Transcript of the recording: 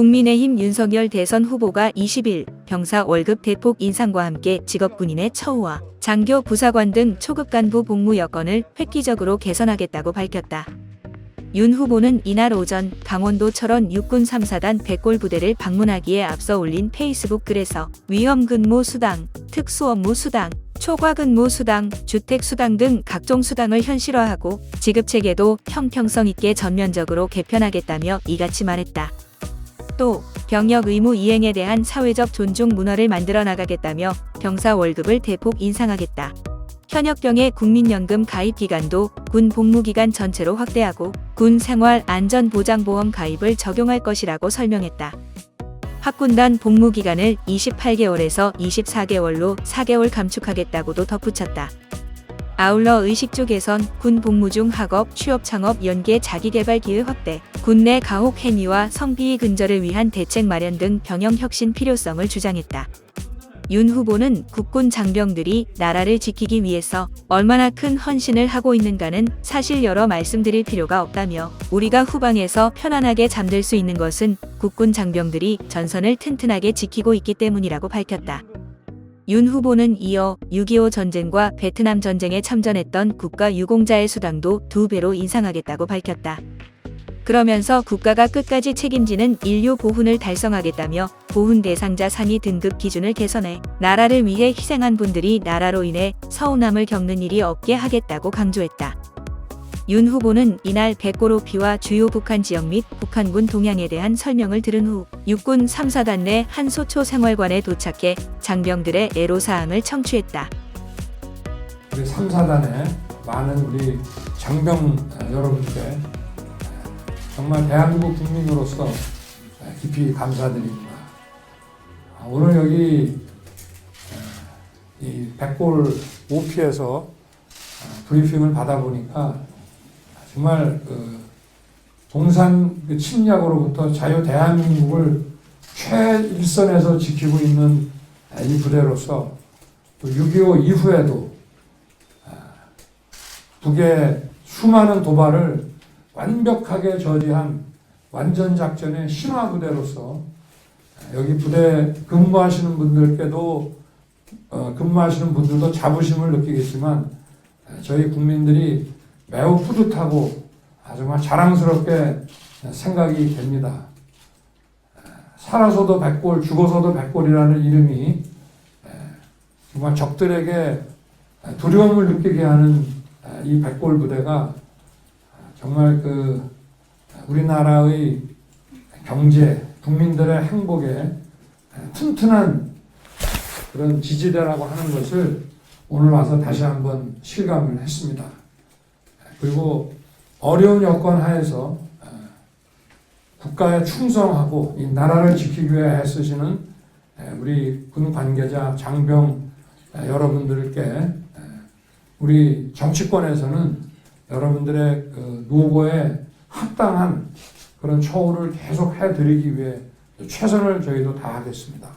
국민의힘 윤석열 대선 후보가 20일 병사 월급 대폭 인상과 함께 직업군인의 처우와 장교 부사관 등 초급 간부 복무 여건을 획기적으로 개선하겠다고 밝혔다. 윤 후보는 이날 오전 강원도 철원 육군 3사단 백골 부대를 방문하기에 앞서 올린 페이스북 글에서 위험 근무 수당, 특수 업무 수당, 초과 근무 수당, 주택 수당 등 각종 수당을 현실화하고 지급 체계도 형평성 있게 전면적으로 개편하겠다며 이같이 말했다. 또 병역 의무 이행에 대한 사회적 존중 문화를 만들어 나가겠다며 병사 월급을 대폭 인상하겠다. 현역병의 국민연금 가입 기간도 군 복무 기간 전체로 확대하고 군 생활 안전보장보험 가입을 적용할 것이라고 설명했다. 학군단 복무 기간을 28개월에서 24개월로 4개월 감축하겠다고도 덧붙였다. 아울러 의식주 개선, 군 복무 중 학업, 취업 창업 연계 자기개발 기회 확대, 군내 가혹 행위와 성비위 근절을 위한 대책 마련 등 병영 혁신 필요성을 주장했다. 윤 후보는 국군 장병들이 나라를 지키기 위해서 얼마나 큰 헌신을 하고 있는가는 사실 여러 말씀드릴 필요가 없다며 우리가 후방에서 편안하게 잠들 수 있는 것은 국군 장병들이 전선을 튼튼하게 지키고 있기 때문이라고 밝혔다. 윤 후보는 이어 6.25 전쟁과 베트남 전쟁에 참전했던 국가 유공자의 수당도 두 배로 인상하겠다고 밝혔다. 그러면서 국가가 끝까지 책임지는 인류 보훈을 달성하겠다며 보훈 대상자 상위 등급 기준을 개선해 나라를 위해 희생한 분들이 나라로 인해 서운함을 겪는 일이 없게 하겠다고 강조했다. 윤 후보는 이날 백고로피와 주요 북한 지역 및 북한군 동향에 대한 설명을 들은 후 육군 3사단 내 한 소초 생활관에 도착해 장병들의 애로사항을 청취했다. 우리 3사단의 많은 우리 장병 여러분께 정말 대한민국 국민으로서 깊이 감사드립니다. 아, 오늘 여기 이 백골 오피에서 브리핑을 받아보니까 정말 그 동산 그 침략으로부터 자유 대한민국을 최일선에서 지키고 있는 이 부대로서 또 6.25 이후에도 북의 수많은 도발을 완벽하게 저지한 완전 작전의 신화 부대로서 여기 부대 근무하시는 분들께도 어, 근무하시는 분들도 자부심을 느끼겠지만 저희 국민들이 매우 뿌듯하고 정말 자랑스럽게 생각이 됩니다. 살아서도 백골, 죽어서도 백골이라는 이름이 정말 적들에게 두려움을 느끼게 하는 이 백골 부대가 정말 그 우리나라의 경제, 국민들의 행복에 튼튼한 그런 지지대라고 하는 것을 오늘 와서 다시 한번 실감을 했습니다. 그리고 어려운 여건 하에서 국가에 충성하고 이 나라를 지키기 위해 애쓰시는 우리 군 관계자, 장병 여러분들께 우리 정치권에서는 여러분들의 그 노고에 합당한 그런 처우를 계속 해드리기 위해 최선을 저희도 다하겠습니다.